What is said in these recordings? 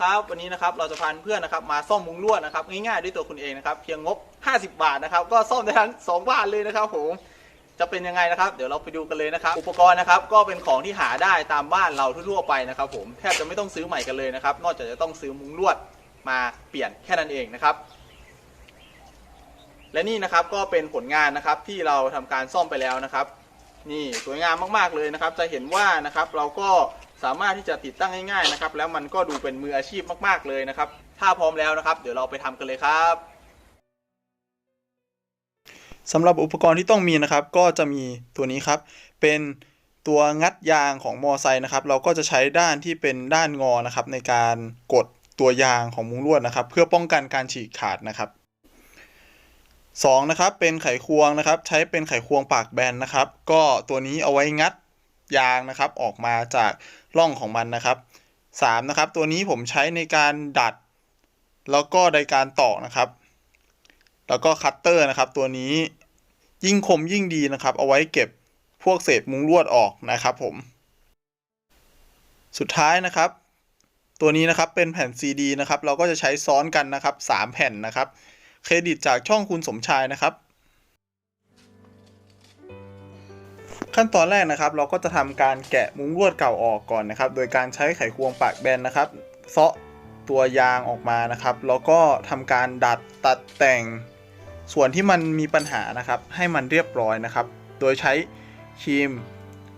ครับวันนี้นะครับเราจะพาเพื่อนนะครับมาซ่อมมุ้งลวดนะครับง่ายๆด้วยตัวคุณเองนะครับเพียงงบ 50 บาทนะครับก็ซ่อมได้ทั้งสองบ้านเลยนะครับผมจะเป็นยังไงนะครับ เดี๋ยวเราไปดูกันเลยนะครับ อุปกรณ์นะครับก็เป็นของที่หาได้ตามบ้านเราทั่วๆไปนะครับผมแทบจะไม่ต้องซื้อใหม่กันเลยนะครับ นอกจากจะต้องซื้อมุ้งลวดมาเปลี่ยนแค่นั้นเองนะครับ และนี่นะครับก็เป็นผลงานนะครับที่เราทำการซ่อมไปแล้วนะครับ นี่สวยงามมากๆเลยนะครับ จะเห็นว่านะครับเราก็ สามารถที่จะติดตั้งง่ายๆนะครับ แล้วมันก็ดูเป็นมืออาชีพมากๆเลยนะครับ ถ้าพร้อมแล้วนะครับ เดี๋ยวเราไปทำกันเลยครับสำหรับอุปกรณ์ที่ต้องมีนะครับ ก็จะมีตัวนี้ครับ เป็นตัวงัดยางของมอไซค์นะครับ เราก็จะใช้ด้านที่เป็นด้านงอนะครับ ในการกดตัวยางของมุ้งลวดนะครับ เพื่อป้องกันการฉีกขาดนะครับสองนะครับเป็นไขควงนะครับ ใช้เป็นไขควงปากแบนนะครับ ก็ตัวนี้เอาไว้งัด ยางนะครับออกมาจากร่องของมันนะครับสามนะครับตัวนี้ผมใช้ในการดัด แล้วก็ในการตอกนะครับ แล้วก็คัตเตอร์นะครับตัวนี้ยิ่งคมยิ่งดีนะครับ เอาไว้เก็บพวกเศษมุ้งลวดออกนะครับผม สุดท้ายนะครับ ตัวนี้นะครับเป็นแผ่น CD นะครับ เราก็จะใช้ซ้อนกันนะครับสามแผ่นนะครับ เครดิตจากช่องคุณสมชายนะครับ ขั้นตอนแรกนะครับ เราก็จะทำการแกะมุ้งลวดเก่าออกก่อนนะครับ โดยการใช้ไขควงปากแบนนะครับเซาะตัวยางออกมานะครับ แล้วก็ทำการดัดตัดแต่งส่วนที่มันมีปัญหานะครับ ให้มันเรียบร้อยนะครับ โดยใช้ครีม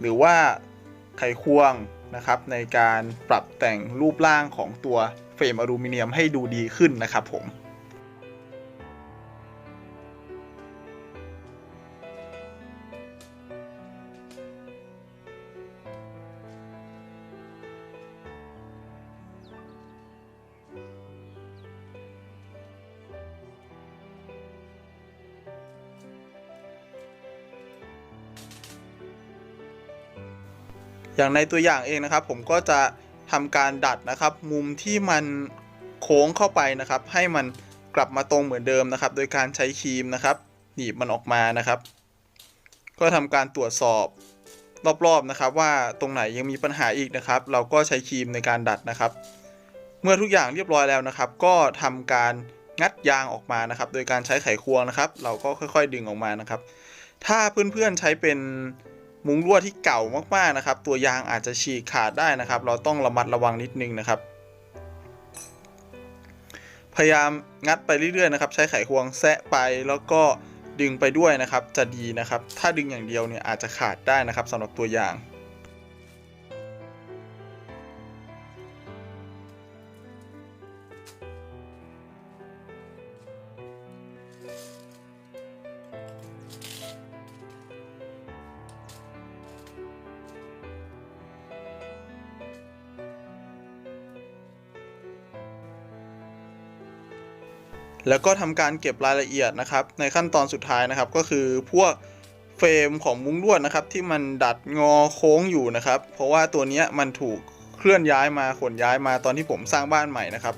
หรือว่าไขควงนะครับ ในการปรับแต่งรูปร่างของตัวเฟรมอลูมิเนียมให้ดูดีขึ้นนะครับผม อย่างในตัวอย่างเองนะครับ ผมก็จะทำการดัดนะครับ มุมที่มันโค้งเข้าไปนะครับ ให้มันกลับมาตรงเหมือนเดิมนะครับ โดยการใช้ครีมนะครับ หนีบมันออกมานะครับ ก็ทำการตรวจสอบรอบๆนะครับ ว่าตรงไหนยังมีปัญหาอีกนะครับ เราก็ใช้ครีมในการดัดนะครับ เมื่อทุกอย่างเรียบร้อยแล้วนะครับ ก็ทำการงัดยางออกมานะครับ โดยการใช้ไขควงนะครับ เราก็ค่อย ๆ ดึงออกมานะครับ ถ้าเพื่อนๆใช้เป็น มุ้งลวที่เก่ามากๆนะครับ ตัวยางอาจจะฉีกขาดได้นะครับ เราต้องระมัดระวังนิดนึงนะครับ พยายามงัดไปเรื่อยๆนะครับ ใช้ไขควงแซะไปแล้วก็ดึงไปด้วยนะครับ จะดีนะครับ ถ้าดึงอย่างเดียวเนี่ยอาจจะขาดได้นะครับสำหรับตัวยาง แล้วก็ทำการเก็บรายละเอียดนะครับ ในขั้นตอนสุดท้ายนะครับ ก็คือพวกเฟรมของมุ้งลวดนะครับ ที่มันดัดงอโค้งอยู่นะครับ เพราะว่าตัวนี้มันถูกเคลื่อนย้ายมาขนย้ายมาตอนที่ผมสร้างบ้านใหม่นะครับ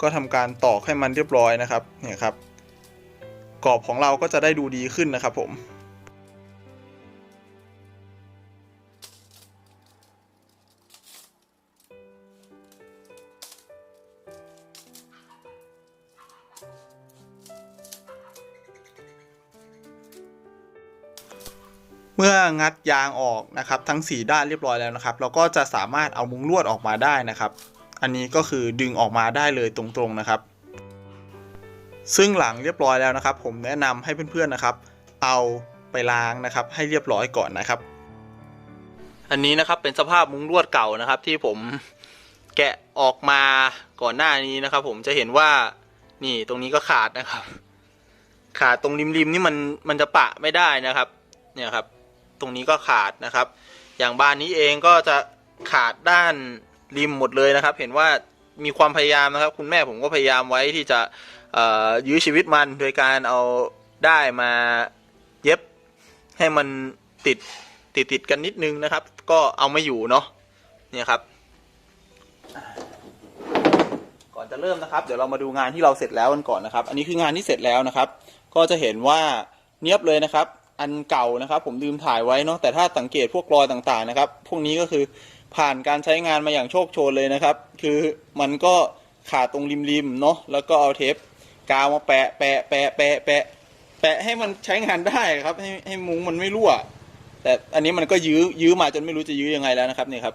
ก็ทำการตอกให้มันเรียบร้อยนะครับเนี่ยครับกรอบของเราก็จะได้ดูดีขึ้นนะครับผม เมื่องัดยางออกนะครับ ทั้ง 4 ด้านเรียบร้อยแล้วนะครับ เราก็จะสามารถเอามุ้งลวดออกมาได้นะครับ อันนี้ก็คือดึงออกมาได้เลยตรงๆนะครับ ซึ่งหลังเรียบร้อยแล้วนะครับ ผมแนะนำให้เพื่อนๆนะครับ เอาไปล้างนะครับ ให้เรียบร้อยก่อนนะครับ อันนี้นะครับเป็นสภาพมุ้งลวดเก่านะครับ ที่ผมแกะออกมาก่อนหน้านี้นะครับ ผมจะเห็นว่านี่ตรงนี้ก็ขาดนะครับ ขาดตรงริมๆนี่มันมันจะปะไม่ได้นะครับ เนี่ยครับ ตรงนี้ก็ขาดนะครับ อย่างบานนี้เองก็จะขาดด้านริมหมดเลยนะครับ เห็นว่ามีความพยายามนะครับ คุณแม่ผมก็พยายามไว้ที่จะยื้อชีวิตมันโดยการเอาได้มาเย็บให้มันติดติดติดกันนิดนึงนะครับ ก็เอาไม่อยู่เนาะเนี่ยครับ ก่อนจะเริ่มนะครับ เดี๋ยวเรามาดูงานที่เราเสร็จแล้วกันก่อนนะครับ อันนี้คืองานที่เสร็จแล้วนะครับ ก็จะเห็นว่าเนียบเลยนะครับ อันเก่านะครับ ผมลืมถ่ายไว้เนาะแต่ถ้าสังเกตพวกรอยต่างๆนะครับ พวกนี้ก็คือผ่านการใช้งานมาอย่างโชคโชนเลยนะครับ คือมันก็ขาดตรงริมๆเนาะแล้วก็เอาเทปกาวมาแปะแปะแปะแปะแปะแปะให้มันใช้งานได้ครับ ให้ให้มุ้งมันไม่รั่ว แต่อันนี้มันก็ยื้อยื้อมาจนไม่รู้จะยื้อยังไงแล้วนะครับนี่ครับ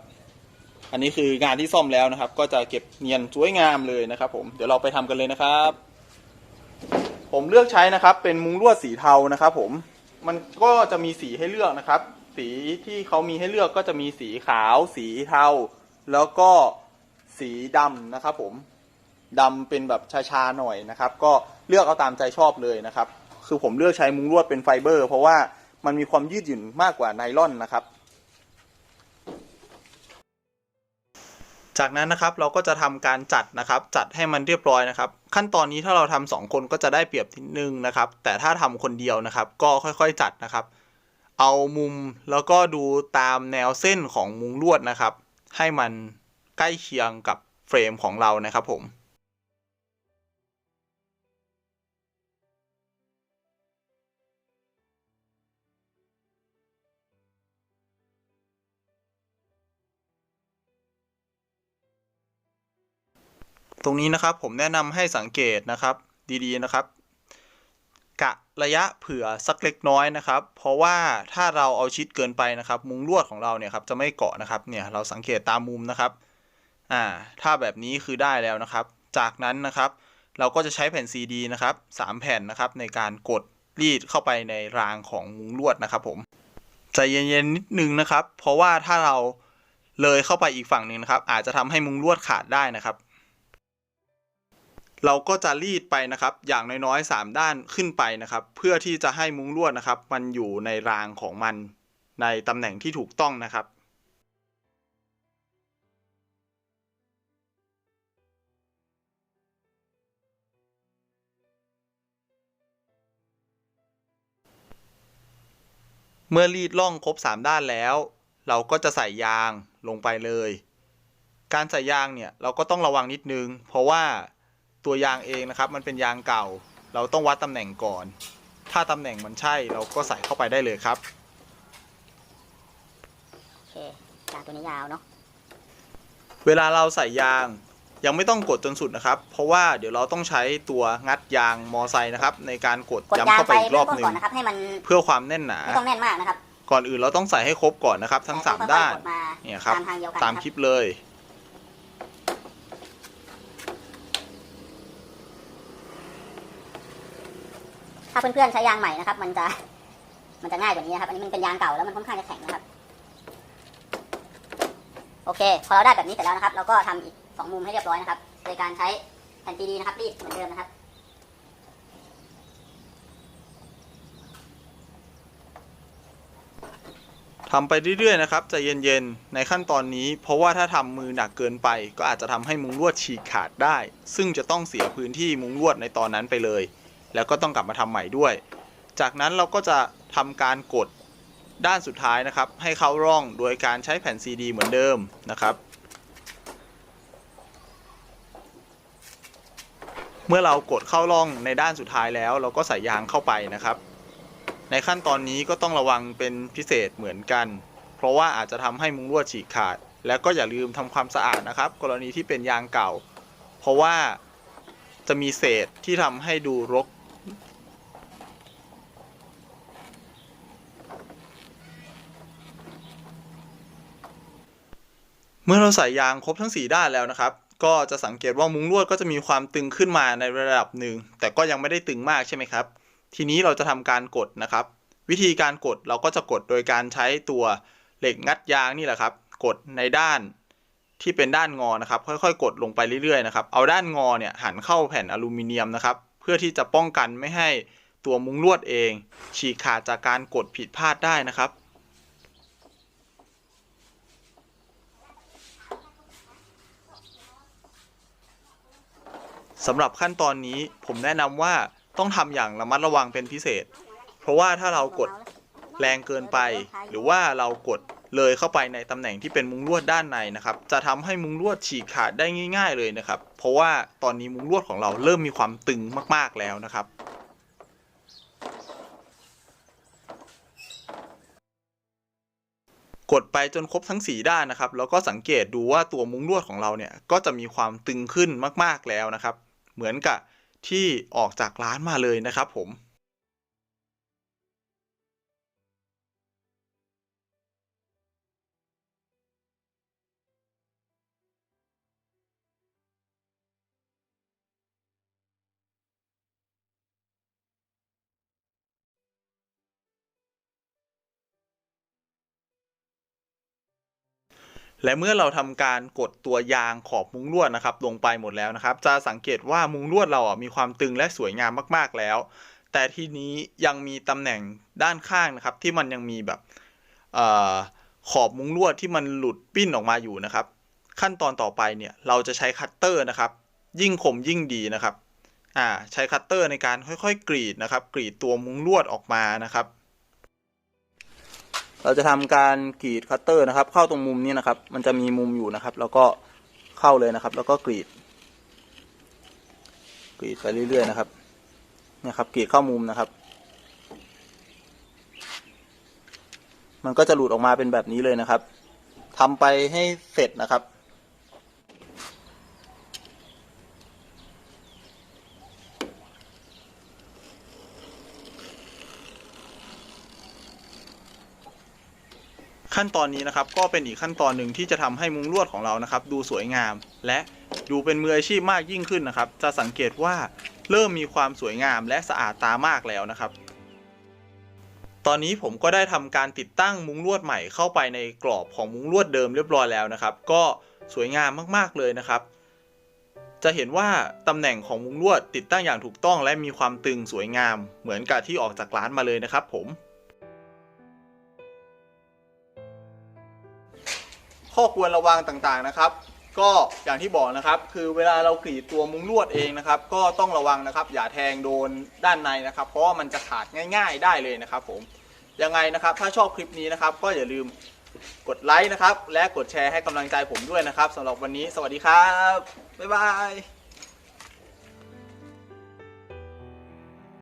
อันนี้คืองานที่ซ่อมแล้วนะครับ ก็จะเก็บเนียนสวยงามเลยนะครับ ผมเดี๋ยวเราไปทำกันเลยนะครับ ผมเลือกใช้นะครับ เป็นมุ้งลวดสีเทานะครับ ผม มันก็จะมีสีให้เลือกนะครับ สีที่เขามีให้เลือกก็จะมีสีขาว สีเทา แล้วก็สีดำนะครับ ผมดำเป็นแบบชาๆหน่อยนะครับ ก็เลือกเอาตามใจชอบเลยนะครับ คือผมเลือกใช้มุ้งลวดเป็นไฟเบอร์ เพราะว่ามันมีความยืดหยุ่นมากกว่าไนล่อนนะครับ จากนั้นนะครับเราก็จะทำการจัดนะครับจัดให้มันเรียบร้อยนะครับ ขั้นตอนนี้ถ้าเราทำสองคนก็จะได้เปรียบนิดนึงนะครับ แต่ถ้าทำคนเดียวนะครับ ก็ค่อยๆจัดนะครับ เอามุมแล้วก็ดูตามแนวเส้นของมุงลวดนะครับ ให้มันใกล้เคียงกับเฟรมของเรานะครับผม ตรงนี้นะครับผมแนะนำให้สังเกตนะครับดีๆนะครับ กะระยะเผื่อสักเล็กน้อยนะครับ เพราะว่าถ้าเราเอาชิดเกินไปนะครับ มุงลวดของเราเนี่ยครับจะไม่เกาะนะครับเนี่ยเราสังเกตตามมุมนะครับอ่าถ้าแบบนี้คือได้แล้วนะครับ จากนั้นนะครับเราก็จะใช้แผ่นซีดีนะครับสามแผ่นนะครับในการกดรีดเข้าไปในรางของมุงลวดนะครับผมใจเย็นๆนิดนึงนะครับ เพราะว่าถ้าเราเลยเข้าไปอีกฝั่งหนึ่งนะครับ อาจจะทำให้มุงลวดขาดได้นะครับ เราก็จะรีดไปนะครับอย่างน้อยๆ 3 ด้านขึ้นไปนะครับ เพื่อที่จะให้มุ้งลวดนะครับ มันอยู่ในรางของมันในตำแหน่งที่ถูกต้องนะครับเมื่อรีดล่องครบ 3 ด้านแล้ว เราก็จะใส่ยางลงไปเลย การใส่ยางเนี่ยเราก็ต้องระวังนิดนึง เพราะว่า ตัวยางเองนะครับ มันเป็นยางเก่า เราต้องวัดตำแหน่งก่อน ถ้าตำแหน่งมันใช่เราก็ใส่เข้าไปได้เลยครับโอเคยางตัวนี้ยาวเนาะเวลาเราใส่ยางยังไม่ต้องกดจนสุดนะครับ เพราะว่าเดี๋ยวเราต้องใช้ตัวงัดยางมอไซค์นะครับ ในการกดกดย้ำยางเข้าไปไปอีกรเริ่อมบต้นหนึ่ก่องนนะครับให้มันเพื่อความแน่นหนา ไม่ต้องแน่นมากนะครับก่อนอื่นเราต้องใส่ให้ครบก่อนนะครับ ทั้งแต่3ค่อยๆด้านกดมาเนี่ยครับ ตามทางเดียวกันตามนะคคลิรับปเลย ถ้าเพื่อนๆใช้ยางใหม่นะครับ มันจะมันจะง่ายกว่านี้นะครับ อันนี้มันเป็นยางเก่าแล้วมันค่อนข้างจะแข็งนะครับ โอเค พอเราได้แบบนี้เสร็จแล้วนะครับ เราก็ทำอีกสองมุมให้เรียบร้อยนะครับ โดยการใช้แผ่นซีดีนะครับรีดเหมือนเดิมนะครับทำไปเรื่อยๆนะครับใจเย็นๆในขั้นตอนนี้ เพราะว่าถ้าทำมือหนักเกินไป ก็อาจจะทำให้มุ้งลวดฉีกขาดได้ ซึ่งจะต้องเสียพื้นที่มุ้งลวดในตอนนั้นไปเลย แล้วก็ต้องกลับมาทำใหม่ด้วย จากนั้นเราก็จะทำการกดด้านสุดท้ายนะครับ ให้เข้าร่องโดยการใช้แผ่นซีดีเหมือนเดิมนะครับ เมื่อเรากดเข้าร่องในด้านสุดท้ายแล้ว เราก็ใส่ยางเข้าไปนะครับ ในขั้นตอนนี้ก็ต้องระวังเป็นพิเศษเหมือนกัน เพราะว่าอาจจะทำให้มุ้งลวดฉีกขาด แล้วก็อย่าลืมทำความสะอาดนะครับ กรณีที่เป็นยางเก่า เพราะว่าจะมีเศษที่ทำให้ดูรก มื่อเราใส่ยางครบทั้ง 4 ด้านแล้วนะครับ ก็จะสังเกตว่ามุ้งลวดก็จะมีความตึงขึ้นมาในระดับหนึ่ง แต่ก็ยังไม่ได้ตึงมากใช่ไหมครับ ทีนี้เราจะทำการกดนะครับ วิธีการกดเราก็จะกดโดยการใช้ตัวเหล็กงัดยางนี่แหละครับ กดในด้านที่เป็นด้านงอนะครับ ค่อยๆ กดลงไปเรื่อยๆนะครับ เอาด้านงอเนี่ยหันเข้าแผ่นอลูมิเนียมนะครับ เพื่อที่จะป้องกันไม่ให้ตัวมุ้งลวดเอง ฉีกขาดจากการกดผิดพลาดได้นะครับ สำหรับขั้นตอนนี้ผมแนะนำว่าต้องทำอย่างระมัดระวังเป็นพิเศษ เพราะว่าถ้าเรากดแรงเกินไป หรือว่าเรากดเลยเข้าไปในตำแหน่งที่เป็นมุ้งลวดด้านในนะครับ จะทำให้มุ้งลวดฉีกขาดได้ง่าย ๆเลยนะครับ เพราะว่าตอนนี้มุ้งลวดของเราเริ่มมีความตึงมากๆแล้วนะครับ กดไปจนครบทั้ง 4 ด้านนะครับ แล้วก็สังเกตดูว่าตัวมุ้งลวดของเราเนี่ยก็จะมีความตึงขึ้นมากๆแล้วนะครับ เหมือนกับที่ออกจากร้านมาเลยนะครับผม และเมื่อเราทำการกดตัวยางขอบมุ้งลวดนะครับ ลงไปหมดแล้วนะครับ จะสังเกตว่ามุ้งลวดเราอะมีความตึงและสวยงามมากๆแล้ว แต่ทีนี้ยังมีตำแหน่งด้านข้างนะครับ ที่มันยังมีแบบอขอบมุ้งลวดที่มันหลุดปิ้นออกมาอยู่นะครับ ขั้นตอนต่อไปเนี่ยเราจะใช้คัตเตอร์นะครับ ยิ่งคมยิ่งดีนะครับอ่าใช้คัตเตอร์ในการค่อยๆ กรีดนะครับ กรีดตัวมุ้งลวดออกมานะครับ เราจะทำการกรีดคัตเตอร์นะครับ เข้าตรงมุมนี้นะครับ มันจะมีมุมอยู่นะครับ แล้วก็เข้าเลยนะครับ แล้วก็กรีด กรีดไปเรื่อยๆนะครับนะครับกรีดเข้ามุมนะครับ มันก็จะหลุดออกมาเป็นแบบนี้เลยนะครับทำไปให้เสร็จนะครับ ขั้นตอนนี้นะครับก็เป็นอีกขั้นตอนหนึ่งที่จะทำให้มุ้งลวดของเรานะครับ ดูสวยงาม และดูเป็นมืออาชีพมากยิ่งขึ้นนะครับ จะสังเกตว่าเริ่มมีความสวยงามและสะอาดตามากแล้วนะครับ ตอนนี้ผมก็ได้ทำการติดตั้งมุ้งลวดใหม่เข้าไปในกรอบของมุ้งลวดเดิมเรียบร้อยแล้วนะครับ ก็สวยงามมากๆเลยนะครับ จะเห็นว่าตำแหน่งของมุ้งลวดติดตั้งอย่างถูกต้องและมีความตึงสวยงาม เหมือนกับที่ออกจากร้านมาเลยนะครับ ผม ข้อควรระวังต่างๆนะครับ ก็อย่างที่บอกนะครับ คือเวลาเรากรีดตัวมุ้งลวดเองนะครับ ก็ต้องระวังนะครับ อย่าแทงโดนด้านในนะครับ เพราะว่ามันจะขาดง่าย ๆ ได้เลยนะครับ ผมยังไงนะครับ ถ้าชอบคลิปนี้นะครับ ก็อย่าลืมกดไลค์นะครับ และกดแชร์ให้กำลังใจผมด้วยนะครับสำหรับวันนี้ สวัสดีครับบ๊ายบาย